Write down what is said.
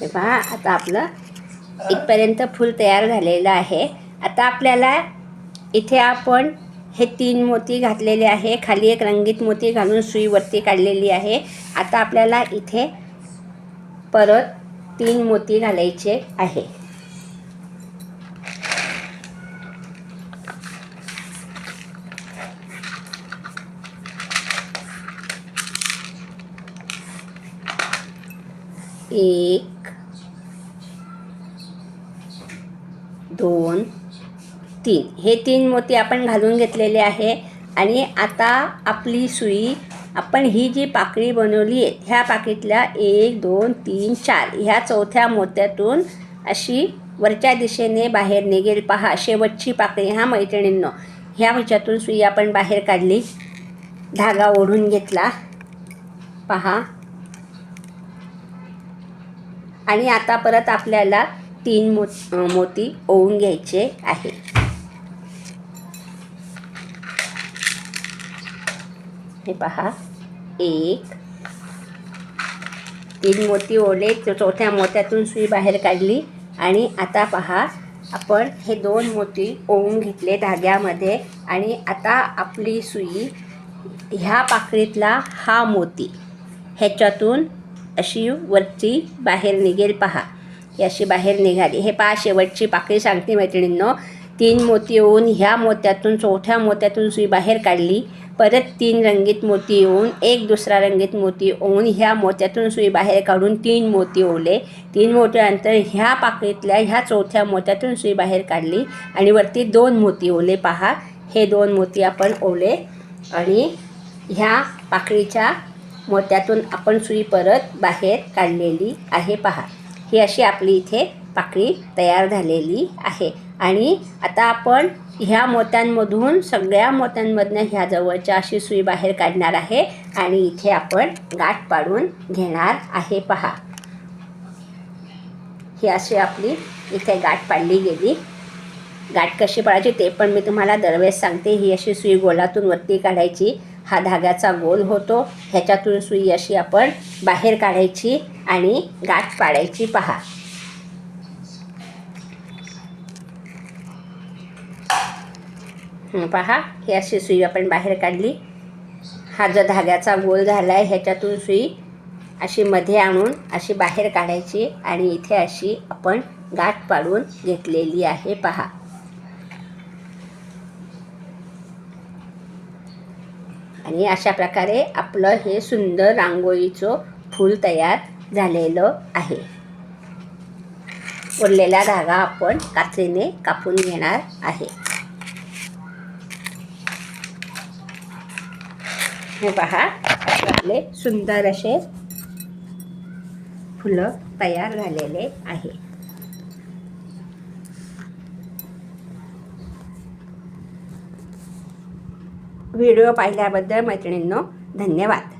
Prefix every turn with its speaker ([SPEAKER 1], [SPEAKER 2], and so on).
[SPEAKER 1] हे पहा आता आपलं इथपर्यंत फूल तयार झालेलं आहे. आता आपल्याला इथे आपण हे तीन मोती घातलेले आहे. खाली एक रंगीत मोती घालून सुईवरती काढलेली आहे. आता आपल्याला इथे परत तीन मोती घालायचे आहे. एक दोन तीन. हे तीन मोती आपण घालून घेतलेले आहे. आणि आता आपली सुई आपण ही जी पाकळी बनवली आहे ह्या पाकळीतल्या एक दोन तीन चार ह्या चौथ्या मोत्यातून अशी वरच्या दिशेने बाहेर निघेल. पहा शेवटची पाकळी ह्या मैत्रिणींनो. ह्या ह्याच्यातून सुई आपण बाहेर काढली. धागा ओढून घेतला. पहा. आणि आता परत आपल्याला तीन मो मोती ओवून घ्यायचे आहे. हे पहा. एक. तीन मोती ओले चौथ्या मोत्यातून सुई बाहेर काढली. आणि आता पहा आपण हे दोन मोती ओवून घेतले धाग्यामध्ये. आणि आता आपली सुई ह्या पाकळीतला हा मोती ह्याच्यातून अशी वरती बाहेर निघेल. पहा. ही अशी बाहेर निघाली. हे पहा शेवटची पाकळी. सांगते मैत्रिणींनो तीन मोती येऊन ह्या मोत्यातून चौथ्या मोत्यातून सुई बाहेर काढली. परत तीन रंगीत मोती येऊन एक दुसरा रंगीत मोती ओवून ह्या मोत्यातून सुई बाहेर काढून तीन मोती ओवले. तीन मोत्यानंतर ह्या पाकळीतल्या ह्या चौथ्या मोत्यातून सुई बाहेर काढली आणि वरती दोन मोती ओवले. पहा हे दोन मोती आपण ओवले आणि ह्या पाकळीच्या मोत्यातून आपण सुई परत बाहेर काढलेली आहे. पहा. ही अशी आपली इथे पाकळी तयार झालेली आहे. आणि आता आपण ह्या मोत्यांमधून सगळ्या मोत्यांमधनं ह्या जवळच्या अशी सुई बाहेर काढणार आहे आणि इथे आपण गाठ पाडून घेणार आहे. पहा. ही अशी आपली इथे गाठ पाडली गेली. गाठ कशी पाडायची ते पण मी तुम्हाला दरवेळेस सांगते. ही अशी सुई गोलातून वरती काढायची. हा धाग्याचा गोल होतो. ह्याच्यातून सुई अशी आपण बाहेर काढायची आणि गाठ पाडायची. पहा. पहा. ही अशी सुई आपण बाहेर काढली. हा जो धाग्याचा गोल झाला आहे ह्याच्यातून सुई अशी मध्ये आणून अशी बाहेर काढायची आणि इथे अशी आपण गाठ पाडून घेतलेली आहे. पहा. आणि अशा प्रकारे आपलं हे सुंदर रांगोळीचं फूल तयार झालेलं आहे. उरलेला धागा आपण काचेने कापून घेणार आहे. हे पहा आपले सुंदर असे फुलं तयार झालेले आहे. व्हिडिओ पाहिल्याबद्दल मैत्रिणींनो धन्यवाद.